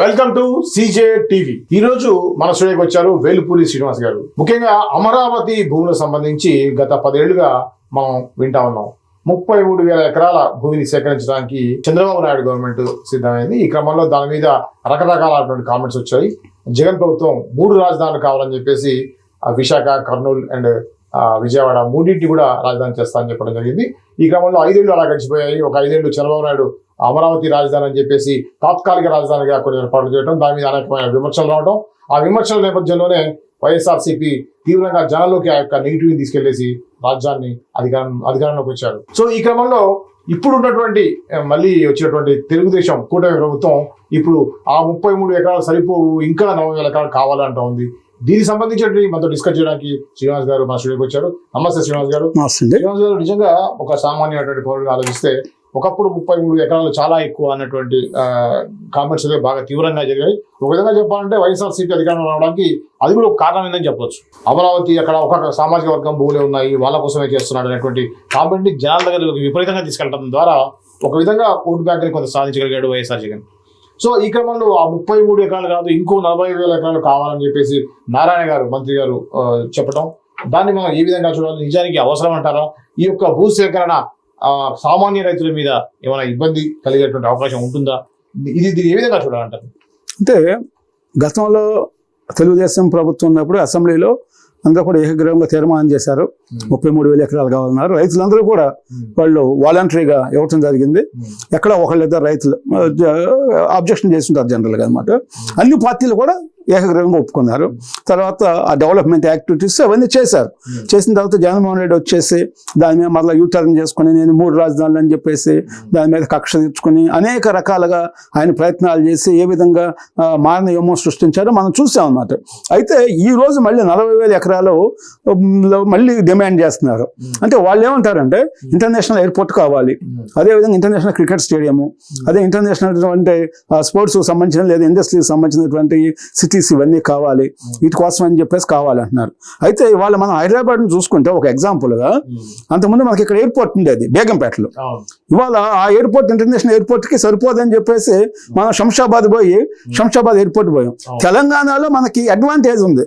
Welcome to CJ TV. ఈ రోజు మన స్టూడియోకి వచ్చారు వేలుపూరి శ్రీనివాస్ గారు. ముఖ్యంగా అమరావతి భూములకు సంబంధించి గత పదేళ్ళుగా మనం వింటా ఉన్నాం. ముప్పై మూడు వేల ఎకరాల భూమిని సేకరించడానికి చంద్రబాబు నాయుడు గవర్నమెంట్ సిద్ధమైంది. ఈ క్రమంలో దాని మీద రకరకాలైనటువంటి కామెంట్స్ వచ్చాయి. జగన్ ప్రభుత్వం మూడు రాజధానులు కావాలని చెప్పేసి విశాఖ కర్నూలు అండ్ విజయవాడ మూడింటి కూడా రాజధాని చేస్తా అని చెప్పడం జరిగింది. ఈ క్రమంలో ఐదేళ్ళు అలా గడిచిపోయాయి. ఒక ఐదేళ్ళు చంద్రబాబు నాయుడు అమరావతి రాజధాని అని చెప్పేసి తాత్కాలిక రాజధానిగా కొన్ని ఏర్పాట్లు చేయడం దాని మీద అనేకమైన విమర్శలు రావడం ఆ విమర్శల నేపథ్యంలోనే వైఎస్ఆర్సీపీ తీవ్రంగా జనాల్లోకి ఆ యొక్క నెగిటివ్ తీసుకెళ్ళేసి రాజ్యాన్ని అధికారం అధికారంలోకి వచ్చారు. సో ఈ క్రమంలో ఇప్పుడు ఉన్నటువంటి మళ్ళీ వచ్చినటువంటి తెలుగుదేశం కూటమి ప్రభుత్వం ఇప్పుడు ఆ ముప్పై మూడు ఎకరాలు సరిపోవు ఇంకా నలభై వేల ఎకరాలు కావాలంటా ఉంది. దీనికి సంబంధించి మనతో డిస్కస్ చేయడానికి శ్రీనివాస్ గారు మా స్టూడియోకి వచ్చారు. నమస్తే శ్రీనివాస్ గారు. శ్రీనివాస్ గారు నిజంగా ఒక సామాన్యమైనటువంటి పౌరుడిగా ఆలోచిస్తే ఒకప్పుడు ముప్పై మూడు ఎకరాలు చాలా ఎక్కువ అన్నటువంటి కామెంట్స్ అయితే బాగా తీవ్రంగా జరిగాయి. ఒక విధంగా చెప్పాలంటే వైఎస్ఆర్సీపీ అధికారంలో రావడానికి అది కూడా ఒక కారణం ఏందని చెప్పొచ్చు. అమరావతి అక్కడ ఒక సామాజిక వర్గం భూములే ఉన్నాయి వాళ్ళ కోసమే చేస్తున్నాడు అనేటువంటి కామెంట్ని జనాల దగ్గర విపరీతంగా తీసుకెళ్ళడం ద్వారా ఒక విధంగా ఓటు బ్యాంకుని కొంత సాధించగలిగాడు వైఎస్ఆర్ జగన్. సో ఈ క్రమంలో ఆ ముప్పై మూడు ఎకరాలు కాదు ఇంకో నలభై వేల ఎకరాలు కావాలని చెప్పేసి నారాయణ గారు మంత్రి గారు చెప్పడం దాన్ని మనం ఏ విధంగా చూడాలి? నిజానికి అవసరం అంటారా? ఈ యొక్క భూ సేకరణ సామాన్య రైతుల మీద ఏమైనా ఇబ్బంది కలిగేటువంటి అవకాశం ఉంటుందా? ఇది దీన్ని ఏ విధంగా చూడాలంటారు? అంటే గతంలో తెలుగుదేశం ప్రభుత్వం ఉన్నప్పుడు అసెంబ్లీలో అందరూ కూడా ఏకగ్రహంగా తీర్మానం చేశారు. ముప్పై మూడు వేల ఎకరాలు కావాలన్నారు. రైతులందరూ కూడా వాళ్ళు వాలంటరీగా ఇవ్వటం జరిగింది. ఎక్కడ ఒకళ్ళిద్దరు రైతులు అబ్జెక్షన్ చేస్తుంటారు జనరల్గా అనమాట అన్ని పార్టీలు కూడా ఏకగ్రహంగా ఒప్పుకున్నారు. తర్వాత ఆ డెవలప్మెంట్ యాక్టివిటీస్ అవన్నీ చేశారు. చేసిన తర్వాత జగన్మోహన్ రెడ్డి వచ్చేసి దాని మీద మళ్ళీ యూటర్న్ చేసుకుని నేను మూడు రాజధానులు అని చెప్పేసి దాని మీద కక్ష తీర్చుకుని అనేక రకాలుగా ఆయన ప్రయత్నాలు చేసి ఏ విధంగా ఆ, మారణ యోమం సృష్టించారో మనం చూసాం అన్నమాట. అయితే ఈ రోజు మళ్ళీ నలభై వేల ఎకరాలు మళ్ళీ డిమాండ్ చేస్తున్నారు. అంటే వాళ్ళు ఏమంటారంటే ఇంటర్నేషనల్ ఎయిర్పోర్ట్ కావాలి. అదేవిధంగా ఇంటర్నేషనల్ క్రికెట్ స్టేడియము. అదే ఇంటర్నేషనల్ అంటే స్పోర్ట్స్ సంబంధించిన లేదా ఇండస్ట్రీకి సంబంధించినటువంటి సిటీస్ ఇవన్నీ కావాలి వీటి కోసం అని చెప్పేసి కావాలంటున్నారు. అయితే ఇవాళ మనం హైదరాబాద్ని చూసుకుంటే ఒక ఎగ్జాంపుల్గా అంతకుముందు మనకి ఇక్కడ ఎయిర్పోర్ట్ ఉండేది బేగంపేటలో. ఇవాళ ఆ ఎయిర్పోర్ట్ ఇంటర్నేషనల్ ఎయిర్పోర్ట్కి సరిపోదని చెప్పేసి మనం శంషాబాద్ పోయి శంషాబాద్ ఎయిర్పోర్ట్ పోయాం. తెలంగాణలో మనకి అడ్వాంటేజ్ ఉంది.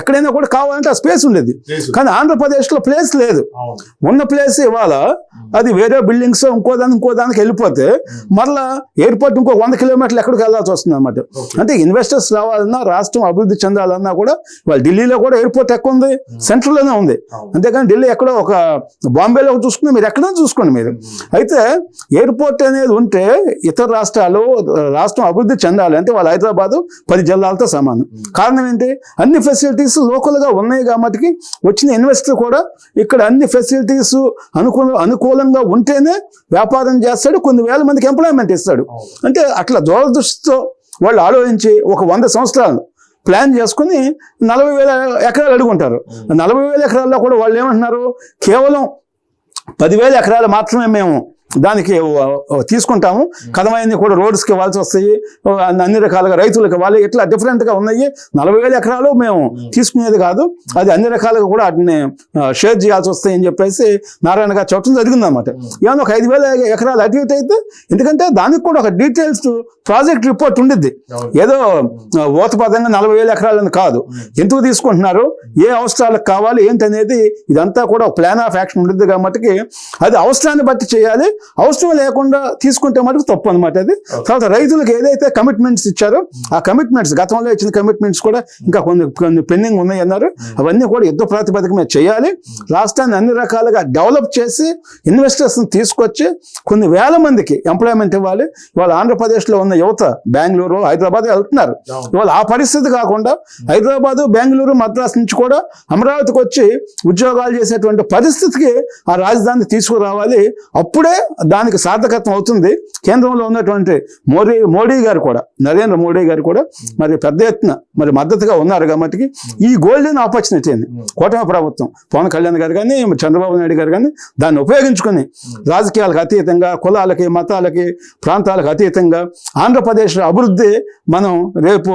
ఎక్కడైనా కూడా కావాలంటే ఆ స్పేస్ ఉండేది. కానీ ఆంధ్రప్రదేశ్లో ప్లేస్ లేదు ఉన్న ప్లేస్ ఇవాళ అది వేరే బిల్డింగ్స్ ఇంకో దానికి ఇంకో దానికి వెళ్ళిపోతే మళ్ళా ఎయిర్పోర్ట్ ఇంకో వంద కిలోమీటర్లు ఎక్కడికి వెళ్ళాల్సి వస్తుంది అనమాట. అంటే ఇన్వెస్టర్స్ రావాలన్నా రాష్ట్రం అభివృద్ధి చెందాలన్నా కూడా వాళ్ళు ఢిల్లీలో కూడా ఎయిర్పోర్ట్ ఎక్కువ ఉంది సెంట్రల్లోనే ఉంది. అంతేకాని ఢిల్లీ ఎక్కడో ఒక బాంబేలో చూసుకుని మీరు ఎక్కడో చూసుకోండి మీరు. అయితే ఎయిర్పోర్ట్ అనేది ఉంటే ఇతర రాష్ట్రాలు రాష్ట్రం అభివృద్ధి చెందాలి అంటే వాళ్ళ హైదరాబాద్ పది జిల్లాలతో సమానం. కారణం ఏంటి? అన్ని ఫెసిలిటీస్ లోకల్గా ఉన్నాయి కాబట్టి వచ్చిన ఇన్వెస్టర్ కూడా ఇక్కడ అన్ని ఫెసిలిటీస్ అనుకూల అనుకూలంగా ఉంటేనే వ్యాపారం చేస్తాడు కొన్ని వేల మందికి ఎంప్లాయ్మెంట్ ఇస్తాడు. అంటే అట్లా దూరదృష్టితో వాళ్ళు ఆలోచించి ఒక వంద సంవత్సరాలు ప్లాన్ చేసుకుని నలభై వేల ఎకరాలు అడుగుంటారు. నలభై వేల ఎకరాల్లో కూడా వాళ్ళు ఏమంటున్నారు? కేవలం పదివేల ఎకరాలు మాత్రమే మేము దానికి తీసుకుంటాము. కథమైనవి కూడా రోడ్స్కి ఇవ్వాల్సి వస్తాయి. అన్ని- రకాలుగా రైతులకు ఇవ్వాలి. ఇట్లా డిఫరెంట్గా ఉన్నాయి. నలభై వేల ఎకరాలు మేము తీసుకునేది కాదు. అది అన్ని రకాలుగా కూడా వాటిని షేర్ చేయాల్సి వస్తాయి అని చెప్పేసి నారాయణ గారు చెప్పడం జరిగింది అనమాట ఏమన్నా ఒక ఐదు వేల ఎకరాలు అటు ఇటు అయితే ఎందుకంటే దానికి కూడా ఒక డీటెయిల్స్ ప్రాజెక్ట్ రిపోర్ట్ ఉండిద్ది. ఏదో ఆ, ఊతపదంగా నలభై వేల ఎకరాలని కాదు. ఎందుకు తీసుకుంటున్నారు? ఏ అవసరాలకు కావాలి? ఏంటనేది ఇదంతా కూడా ఒక ప్లాన్ ఆఫ్ యాక్షన్ ఉంటుంది కాబట్టి అది అవసరాన్ని బట్టి చేయాలి. అవసరం లేకుండా తీసుకుంటే మటుకు తప్పు అనమాట అది. తర్వాత రైతులకు ఏదైతే కమిట్మెంట్స్ ఇచ్చారో ఆ కమిట్మెంట్స్ గతంలో ఇచ్చిన కమిట్మెంట్స్ కూడా ఇంకా కొన్ని కొన్ని పెండింగ్ ఉన్నాయి అన్నారు అవన్నీ కూడా యుద్ధ ప్రాతిపదిక మీద చేయాలి. రాష్ట్రాన్ని అన్ని రకాలుగా డెవలప్ చేసి ఇన్వెస్టర్స్ని తీసుకొచ్చి కొన్ని వేల మందికి ఎంప్లాయ్మెంట్ ఇవ్వాలి. ఇవాళ ఆంధ్రప్రదేశ్లో ఉన్న యువత బెంగళూరు హైదరాబాద్ వెళ్తున్నారు. ఇవాళ ఆ పరిస్థితి కాకుండా హైదరాబాదు బెంగళూరు మద్రాస్ నుంచి కూడా అమరావతికి వచ్చి ఉద్యోగాలు చేసేటువంటి పరిస్థితికి ఆ రాజధాని తీసుకురావాలి. అప్పుడే దానికి సార్థకత్వం అవుతుంది. కేంద్రంలో ఉన్నటువంటి మోడీ మోడీ గారు కూడా నరేంద్ర మోడీ గారు కూడా మరి పెద్ద ఎత్తున మరి మద్దతుగా ఉన్నారు కాబట్టి ఈ గోల్డెన్ ఆపర్చునిటీని కూటమి ప్రభుత్వం పవన్ కళ్యాణ్ గారు కానీ చంద్రబాబు నాయుడు గారు కానీ దాన్ని ఉపయోగించుకొని రాజకీయాలకు అతీతంగా కులాలకి మతాలకి ప్రాంతాలకు అతీతంగా ఆంధ్రప్రదేశ్ అభివృద్ధి మనం రేపు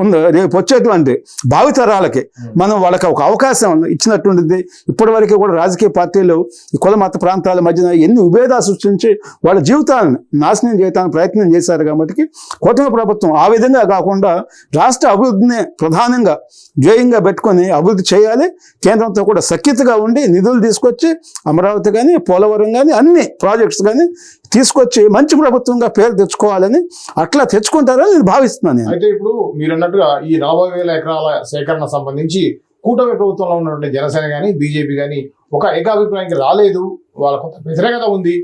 ఉన్న రేపు వచ్చేటువంటి భావితరాలకి మనం వాళ్ళకి ఒక అవకాశం ఇచ్చినటువంటిది ఇప్పటి వరకు కూడా రాజకీయ పార్టీలు కుల మత ప్రాంతాల మధ్యన ఎన్ని విభేదాలు అడ్డంగా సృష్టించి వాళ్ళ జీవితాలను నాశనం చేయడానికి ప్రయత్నం చేశారు కాబట్టి కూటమి ప్రభుత్వం ఆ విధంగా కాకుండా రాష్ట్ర అభివృద్ధిని ప్రధానంగా ధ్యేయంగా పెట్టుకొని అభివృద్ధి చేయాలి. కేంద్రంతో కూడా సఖ్యతగా ఉండి నిధులు తీసుకొచ్చి అమరావతి కానీ పోలవరం కానీ అన్ని ప్రాజెక్ట్స్ కానీ తీసుకొచ్చి మంచి ప్రభుత్వంగా పేరు తెచ్చుకోవాలని అట్లా తెచ్చుకుంటారని నేను భావిస్తున్నాను అయితే ఇప్పుడు మీరు అన్నట్టుగా ఈ నలభై వేల ఎకరాల సేకరణ సంబంధించి కూటమి ప్రభుత్వంలో ఉన్నటువంటి జనసేన కానీ బీజేపీ కానీ ఒక ఏకాభిప్రాయానికి రాలేదు వాళ్ళ కొంత వ్యతిరేకత ఉంది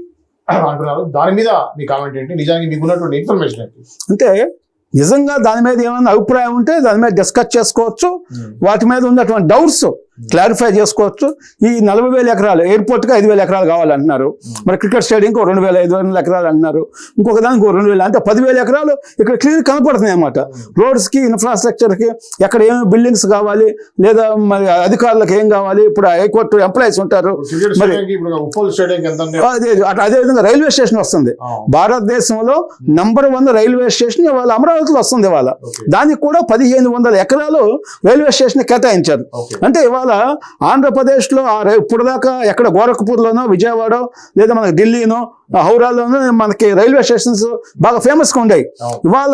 అంటున్నారు. దాని మీద మీ కామెంట్ ఏంటి? నిజానికి మీకు ఉన్నటువంటి ఇన్ఫర్మేషన్ ఏంటి? అంటే నిజంగా దాని మీద ఏమైనా అభిప్రాయం ఉంటే దాని మీద డిస్కస్ చేసుకోవచ్చు. వాటి మీద ఉన్నటువంటి డౌట్స్ క్లారిఫై చేసుకోవచ్చు. ఈ నలభై వేల ఎకరాలు ఎయిర్పోర్ట్కి ఐదు వేల ఎకరాలు కావాలంటున్నారు. మరి క్రికెట్ స్టేడియంకి రెండు వేల ఐదు వేల ఎకరాలు అంటున్నారు. ఇంకొక దానికి రెండు వేలు అంటే పదివేల ఎకరాలు ఇక్కడ క్లియర్ కనపడుతున్నాయి అన్నమాట. రోడ్స్కి ఇన్ఫ్రాస్ట్రక్చర్కి ఎక్కడ ఏమి బిల్డింగ్స్ కావాలి లేదా మరి అధికారులకు ఏం కావాలి ఇప్పుడు హైకోర్టు ఎంప్లాయీస్ ఉంటారు. ఉంది? అదే అటు అదే విధంగా రైల్వే స్టేషన్ వస్తుంది. భారతదేశంలో నంబర్ వన్ రైల్వే స్టేషన్ ఇవాళ అమరావతిలో వస్తుంది ఇవాళ. దానికి కూడా పదిహేను వందల ఎకరాలు రైల్వే స్టేషన్ కేటాయించారు. అంటే ఇవాళ ఆంధ్రప్రదేశ్లో ఆ రై- ఇప్పుడు దాకా ఎక్కడ గోరఖ్పూర్లోనో విజయవాడ లేదా మనకి ఢిల్లీనో హౌరాలోనో మనకి రైల్వే స్టేషన్స్ బాగా ఫేమస్గా ఉండేవి అవును. ఇవాళ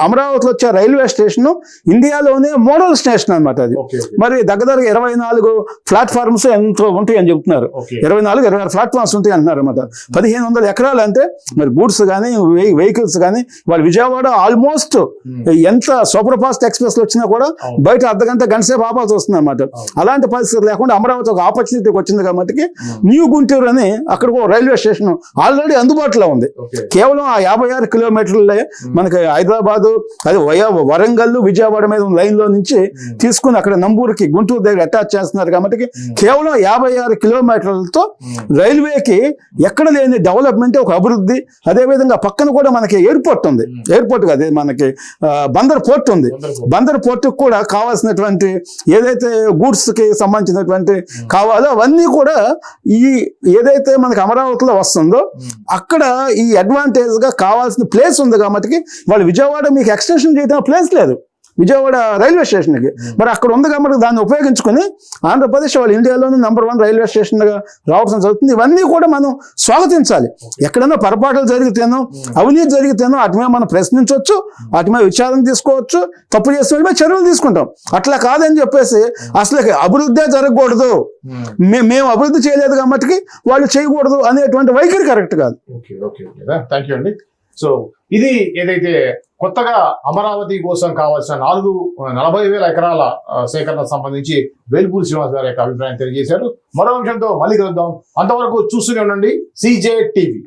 అమరావతిలో వచ్చే రైల్వే స్టేషన్ ఇండియాలోనే మోడల్ స్టేషన్ అన్నమాట అది. మరి దగ్గర దగ్గర ఇరవై నాలుగు ప్లాట్ఫామ్స్ ఎంతో ఉంటాయి అని చెప్తున్నారు. ఇరవై నాలుగు ఇరవై ఆరు ప్లాట్ఫామ్స్ ఉంటాయి అంటున్నారు అనమాట పదిహేను వందల ఎకరాలు అంటే మరి గూడ్స్ కానీ వెహికల్స్ కానీ వాళ్ళ విజయవాడ ఆల్మోస్ట్ ఎంత సూపర్ ఫాస్ట్ ఎక్స్ప్రెస్ వచ్చినా కూడా. బయట అర్ధ గంట గంట సేపు ఆపాల్సి వస్తుంది అనమాట. అలాంటి పరిస్థితి లేకుండా అమరావతి ఒక ఆపర్చునిటీకి వచ్చింది కాబట్టి న్యూ గుంటూరు అని అక్కడ ఒక రైల్వే స్టేషన్ ఆల్రెడీ అందుబాటులో ఉంది. కేవలం ఆ యాభై ఆరు కిలోమీటర్లే మనకి హైదరాబాదు అది వయా వరంగల్ విజయవాడ మీద ఉన్న లైన్లో నుంచి తీసుకుని అక్కడ నంబూరుకి గుంటూరు దగ్గర అటాచ్ చేస్తున్నారు కాబట్టి కేవలం యాభై ఆరు కిలోమీటర్లతో రైల్వేకి ఎక్కడ లేని డెవలప్మెంట్ ఒక అభివృద్ధి అదేవిధంగా పక్కన కూడా మనకి ఎయిర్పోర్ట్ ఉంది. ఎయిర్పోర్ట్ కాదు మనకి బందర్ పోర్ట్ ఉంది. బందర్ పోర్ట్. కూడా కావాల్సినటువంటి ఏదైతే గూడ్స్ కి సంబంధించినటువంటి కావాలో అవన్నీ కూడా ఈ ఏదైతే మనకి అమరావతిలో వస్తుందో అక్కడ ఈ అడ్వాంటేజ్గా కావాల్సిన ప్లేస్ ఉంది కాబట్టి వాళ్ళు విజయవాడ మీకు ఎక్స్టెన్షన్ చేయడం ప్లేస్ లేదు. విజయవాడ రైల్వే స్టేషన్కి. మరి అక్కడ ఉంది కాబట్టి దాన్ని ఉపయోగించుకొని ఆంధ్రప్రదేశ్ వాళ్ళు ఇండియాలోనే నెంబర్ వన్ రైల్వే స్టేషన్గా రావడం జరుగుతుంది. ఇవన్నీ కూడా మనం స్వాగతించాలి. ఎక్కడైనా పొరపాట్లు జరిగితేనో అవినీతి జరిగితేనో వాటి మీద మనం ప్రశ్నించవచ్చు వాటి మీద విచారణ తీసుకోవచ్చు తప్పు చేసిన మీద చర్యలు తీసుకుంటాం. అట్లా కాదని చెప్పేసి అసలు అభివృద్ధే జరగకూడదు. మే- మేము అభివృద్ధి చేయలేదు కాబట్టి వాళ్ళు చేయకూడదు అనేటువంటి వైఖరి కరెక్ట్ కాదు. థ్యాంక్ యూ అండి. సో ఇది ఏదైతే కొత్తగా అమరావతి కోసం కావాల్సిన నాలుగు నలభై వేల ఎకరాల సేకరణ సంబంధించి వేల్పూరి శ్రీనివాస్ గారి యొక్క అభిప్రాయం తెలియజేశారు. మరో అంశంతో మళ్ళీ కలుద్దాం. అంతవరకు చూస్తూనే ఉండండి. CJ TV.